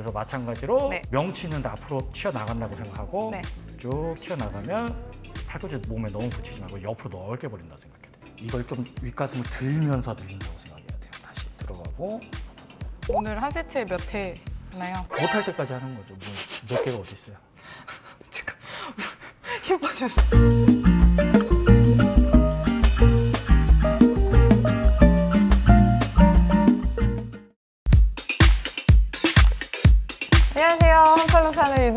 여기서 마찬가지로 네. 명치는 다 앞으로 튀어나간다고 생각하고 네. 쭉 튀어나가면 팔꿈치 몸에 너무 붙이지 말고 옆으로 넓게 벌린다고 생각해야 돼요. 이걸 좀 윗가슴을 들면서 들린다고 생각해야 돼요. 다시 들어가고 오늘 한 세트에 몇회 하나요? 못할 때까지 하는 거죠. 뭐, 몇 개가 어디 있어요? 잠깐 힘 빠졌어.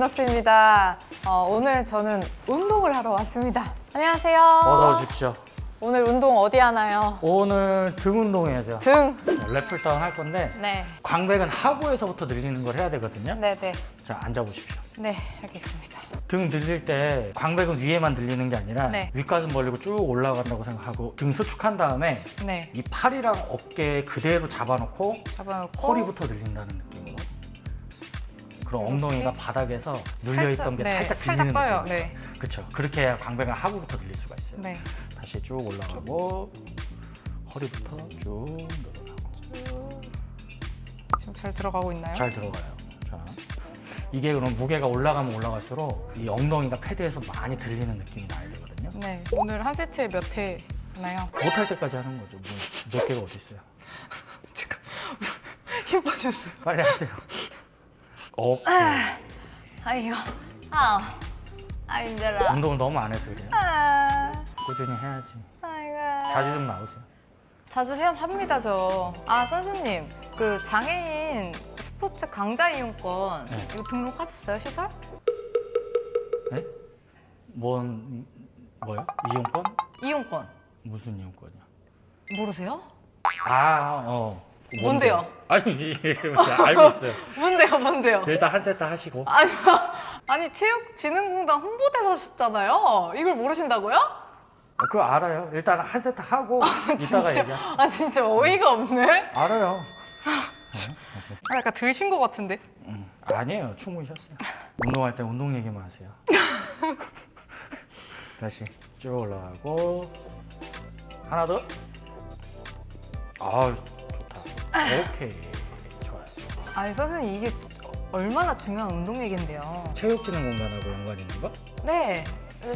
윤너스입니다. 어, 오늘 저는 운동을 하러 왔습니다. 안녕하세요. 어서 오십시오. 오늘 운동 어디 하나요? 오늘 등 운동해야죠. 등. 랩풀다운 할 건데 네. 광배근 하부에서부터 늘리는 걸 해야 되거든요. 네네. 자 앉아 보십시오. 네, 알겠습니다. 등 늘릴 때 광배근 위에만 늘리는 게 아니라 네. 윗가슴 벌리고 쭉 올라간다고 생각하고 등 수축한 다음에 네. 이 팔이랑 어깨 그대로 잡아놓고 잡아놓고. 허리부터 늘린다는 느낌으로. 그럼? 엉덩이가 바닥에서 눌려 있던 게 네, 살짝 살짝 빌리는 떠요. 느낌. 네. 그렇죠. 그렇게 해야 광배근 하부부터 늘릴 수가 있어요. 네. 다시 쭉 올라가고 허리부터 쭉 늘어나고 지금 잘 들어가고 있나요? 잘 들어가요. 자, 이게 그럼 무게가 올라가면 올라갈수록 이 엉덩이가 패드에서 많이 들리는 느낌이 나야 되거든요. 네. 오늘 한 세트에 몇회 하나요? 못할 때까지 하는 거죠. 뭐, 몇 개가 어디 있어요? 잠깐 힘 빠졌어. 빨리 하세요. 오케이. 아이고. 아. 아 힘들어. 운동을 너무 안 해서 그래요. 아. 꾸준히 해야지. 아이고. 자주 좀 나오세요. 자주 시험합니다 저. 아 선생님 그 장애인 스포츠 강좌 이용권 네. 이거 등록하셨어요 시설? 네? 뭔 뭐요? 이용권? 이용권 무슨 이용권이야? 모르세요? 아, 어. 뭔데요? 아니, 이게 무슨 알고 있어요. 뭔데요 뭔데요? 일단 한 세트 하시고. 아니 아니 체육진흥공단 홍보대사셨잖아요. 이걸 모르신다고요? 그거 알아요. 일단 한 세트 하고 이따가 진짜 얘기해. 아 진짜 어이가 없네. 알아요. 아, 약간 들신 것 같은데. 음, 아니에요. 충분히 쉬었어요. 운동할 때 운동 얘기만 하세요. 다시 쭉 올라가고 하나 더. 아. 오케이 좋아요. 아니 선생님 이게 얼마나 중요한 운동 얘긴데요. 체육진흥 공단하고 연관 있는 거? 네.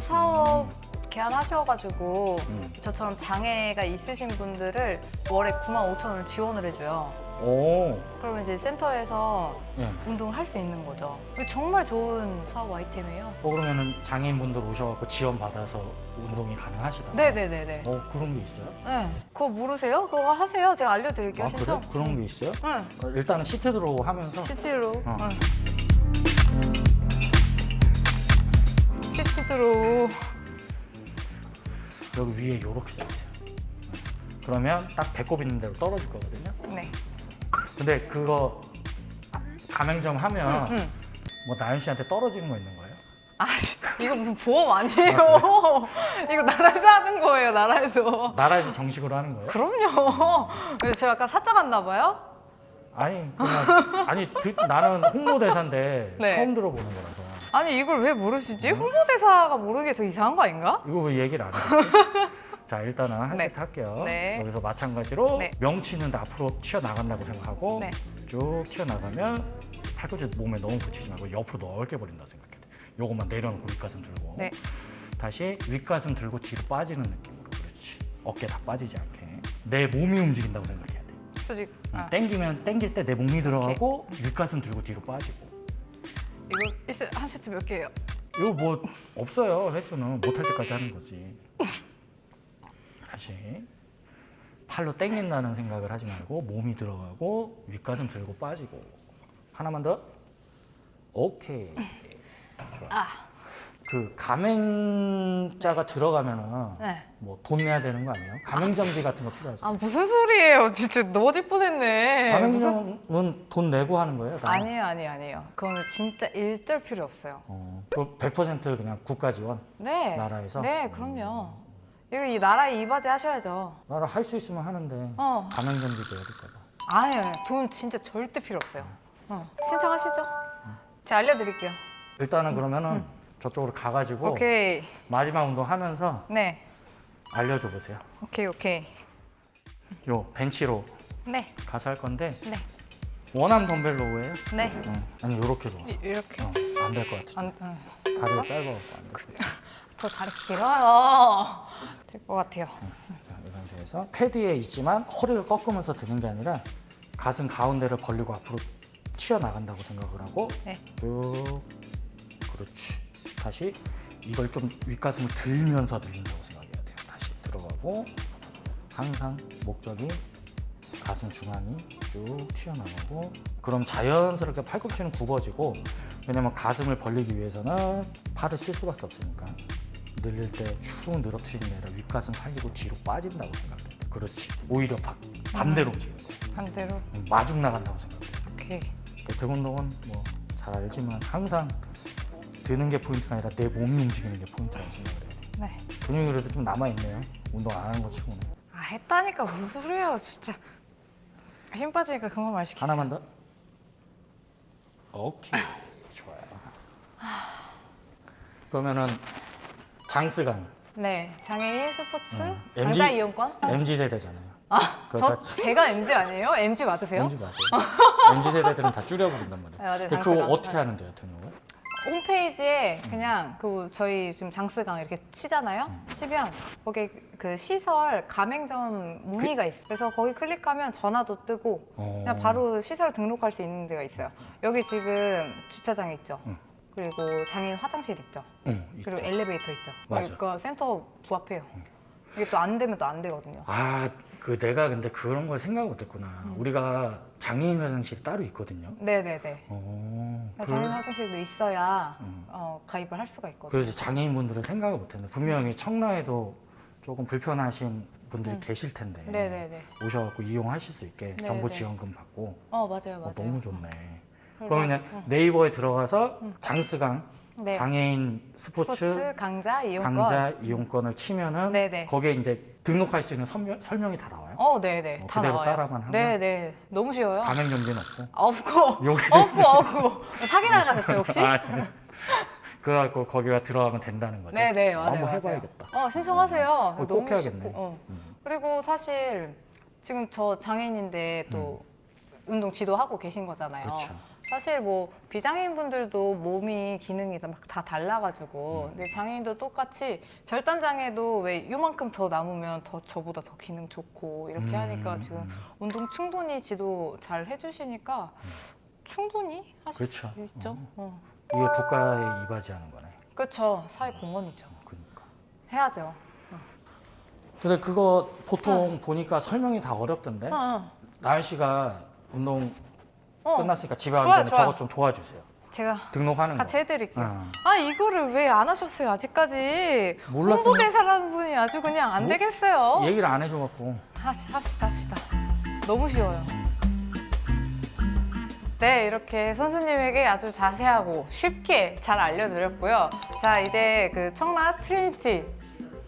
사업 개안하셔가지고 음. 저처럼 장애가 있으신 분들을 월에 9만 5천 원을 지원을 해줘요. 오. 그러면 이제 센터에서 예. 운동을 할 수 있는 거죠. 정말 좋은 사업 아이템이에요. 어 그러면은 장애인분들 오셔갖고 지원 받아서 운동이 가능하시다. 네네네네. 어 그런 게 있어요? 네. 그거 모르세요? 그거 하세요. 제가 알려드릴게요. 아 그래? 신청. 그런 게 있어요? 응. 어, 일단은 시트 들어오고 하면서 시트로. 어. 응. 시트로. 여기 위에 이렇게 잡으세요. 그러면 딱 배꼽 있는 대로 떨어질 거거든요. 네. 근데 그거 가맹점 하면 응, 응. 뭐 나연 씨한테 떨어지는 거 있는 거예요? 아, 이거 무슨 보험 아니에요? 이거 나라에서 하는 거예요, 나라에서. 나라에서 정식으로 하는 거예요? 그럼요. 그래서 제가 약간 사짜 갔나 봐요? 아니 그냥 아니 드- 나는 홍보대사인데 네. 처음 들어보는 거라서 아니 이걸 왜 모르시지? 홍보대사가 모르는 게더 이상한 거 아닌가? 이거 왜 얘기를 안 해요? 자 일단은 한 네. 세트 할게요. 네. 여기서 마찬가지로 네. 명치는 다 앞으로 튀어나간다고 생각하고 네. 쭉 튀어나가면 팔꿈치 몸에 너무 붙이지 말고 옆으로 넓게 벌린다고 생각해야 돼. 요것만 내려놓고 윗가슴 들고 네. 다시 윗가슴 들고 뒤로 빠지는 느낌으로 그렇지. 어깨 다 빠지지 않게 내 몸이 움직인다고 생각해야 돼. 수직. 응, 아, 땡기면 땡길 때 내 몸이 들어가고 윗가슴 들고 뒤로 빠지고. 이거 한 세트 몇 개예요? 이거 뭐 없어요 횟수는 못할 때까지 하는 거지 다시 팔로 땡긴다는 생각을 하지 말고 몸이 들어가고 윗가슴 들고 빠지고 하나만 더 오케이 좋아 아, 그 가맹자가 들어가면은 네. 뭐돈 내야 되는 거 아니에요? 가맹점비 같은 거 필요하죠 아 무슨 소리예요? 진짜 넘어질 뻔했네. 가맹점은 돈 내고 하는 거예요? 다? 아니에요, 아니에요, 아니에요. 그거는 진짜 일절 필요 없어요. 어, 그럼 100% 그냥 국가 지원 네. 나라에서? 네, 그럼요. 이거 이 나라에 이바지 하셔야죠. 나라 할 수 있으면 하는데 어. 가맹점비 돼야 될까 봐 아니에요, 돈 진짜 절대 필요 없어요. 어. 신청하시죠. 제가 알려드릴게요. 일단은 그러면은 저쪽으로 가가지고 오케이. 마지막 운동 하면서 네. 알려줘 보세요. 오케이, 오케이. 요 벤치로 네, 가서 할 건데 네. 원암 덤벨로우예요? 네. 응. 아니 이렇게 도 이- 이렇게. 어, 안될 것 같아. 안, 응. 다리가 짧아갖고 안 돼. 저 다리 길어요. 될 것 같아요. 자, 이 상태에서 패드에 있지만 허리를 꺾으면서 드는 게 아니라 가슴 가운데를 벌리고 앞으로 튀어나간다고 생각을 하고 네. 쭉 그렇지 다시 이걸 좀 윗가슴을 들면서 들린다고 생각해야 돼요 다시 들어가고 항상 목적이 가슴 중앙이 쭉 튀어나가고 그럼 자연스럽게 팔꿈치는 굽어지고 왜냐면 가슴을 벌리기 위해서는 팔을 쓸 수밖에 없으니까 늘릴 때쭉 늘어뜨리는 게 아니라 윗가슴 살리고 뒤로 빠진다고 생각해요 그렇지 오히려 바- 반대로 움직이는 거예요 반대로. 마중 나간다고 생각해요 오케이. 등 운동은 뭐 잘 알지만 항상 드는 게 포인트가 아니라 내 몸이 움직이는 게 포인트라고 생각을 해요. 네. 근육이 그래도 좀 남아 있네요. 운동 안 하는 거 치고는. 아 했다니까 무슨 소리예요 진짜. 힘 빠지니까 그만 말 시키세요. 하나만 더. 오케이 좋아요. 그러면은 장스강 네. 장애인 스포츠 응. 강자 MG 이용권. MZ 세대잖아요. 아, 그거 저 다- 제가 MG 아니에요? MG 맞으세요? MZ 맞아요. MZ 세대들은 다 줄여버린단 말이에요. 네, 맞아요. 근데 그거 장스강. 어떻게 하는데요, 등록을? 홈페이지에 그냥 그 저희 지금 장스강 이렇게 치잖아요. 음. 치면 거기 그 시설 가맹점 문의가 있어요. 그래서 거기 클릭하면 전화도 뜨고 어. 그냥 바로 시설 등록할 수 있는 데가 있어요. 여기 지금 주차장 있죠. 응. 그리고 장애인 화장실 있죠. 응. 그리고 엘리베이터 있죠. 맞아. 그러니까 센터 부합해요. 이게 또 안 되면 또 안 되거든요. 아, 그 내가 근데 그런 걸 생각 못했구나. 음. 우리가 장애인 화장실이 따로 있거든요. 네네네. 어, 그, 장애인 화장실도 있어야 음. 어, 가입을 할 수가 있거든요. 그래서 장애인분들은 생각을 못했는데 분명히 청라에도 조금 불편하신 분들이 음. 계실 텐데 네네네. 오셔갖고 이용하실 수 있게 네, 정부 네. 지원금 받고 어 맞아요 어, 맞아요. 너무 좋네. 그러면 그냥 응. 네이버에 들어가서 음. 장스강 네. 장애인 스포츠, 스포츠 강자 이용권. 강자 이용권을 치면은 네네. 거기에 이제 등록할 수 있는 설명, 설명이 다 나와요. 어, 네 네. 어, 다 그대로 나와요. 따라만 하면? 네 네. 너무 쉬워요. 가맹 정지는 없고. 없고, 없고, 없고. 사기 나가셨어요, 혹시? 아, 네. 그래갖고 거기가 들어가면 된다는 거죠. 네 네, 맞아요. 한번 맞아요. 해봐야겠다. 어, 신청하세요. 어, 꼭 너무 해야겠네. 쉽고, 어. 음. 그리고 사실 지금 저 장애인인데 또 운동 지도하고 계신 거잖아요. 음. 그렇죠. 사실 뭐 비장애인 분들도 몸이 기능이 막 다 달라가지고 음. 근데 장애인도 똑같이 절단 장애도 왜 요만큼 더 남으면 더 저보다 더 기능 좋고 이렇게 음, 하니까 지금 음. 운동 충분히 지도 잘 해주시니까 충분히 하실 그렇죠. 수 있죠. 어. 이게 국가에 이바지하는 거네. 그렇죠. 사회 공헌이죠. 그러니까. 해야죠. 근데 그거 보통 보니까 설명이 다 어렵던데. 어, 나연 씨가 운동 어. 끝났으니까 집에 가기 좋아요, 전에 좋아요. 저것 좀 도와주세요. 제가 등록하는 거. 같이 해드릴게요. 어. 아 이거를 왜 안 하셨어요 아직까지? 몰랐으면- 홍보대사라는 분이 아주 그냥 안 뭐? 되겠어요. 얘기를 안 해줘갖고. 하시, 합시다 합시다. 너무 쉬워요. 네 이렇게 선수님에게 아주 자세하고 쉽게 잘 알려드렸고요. 자 이제 그 청라 트리니티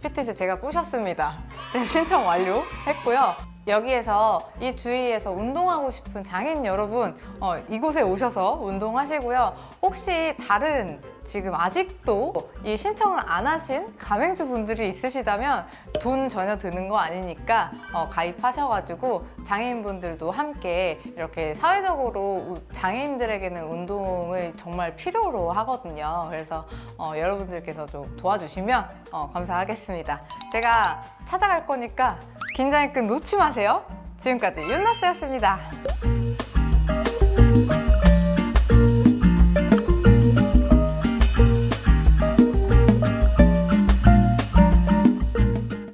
피트니스 제가 뿌셨습니다. 제가 신청 완료했고요. 여기에서 이 주위에서 운동하고 싶은 장애인 여러분 어, 이곳에 오셔서 운동하시고요. 혹시 다른 지금 아직도 이 신청을 안 하신 가맹주 분들이 있으시다면 돈 전혀 드는 거 아니니까 어, 가입하셔가지고 장애인분들도 함께 이렇게 사회적으로 우- 장애인들에게는 운동을 정말 필요로 하거든요. 그래서 어, 여러분들께서 좀 도와주시면 어, 감사하겠습니다. 제가 찾아갈 거니까 긴장의 끈 놓지 마세요. 지금까지 윤나스였습니다.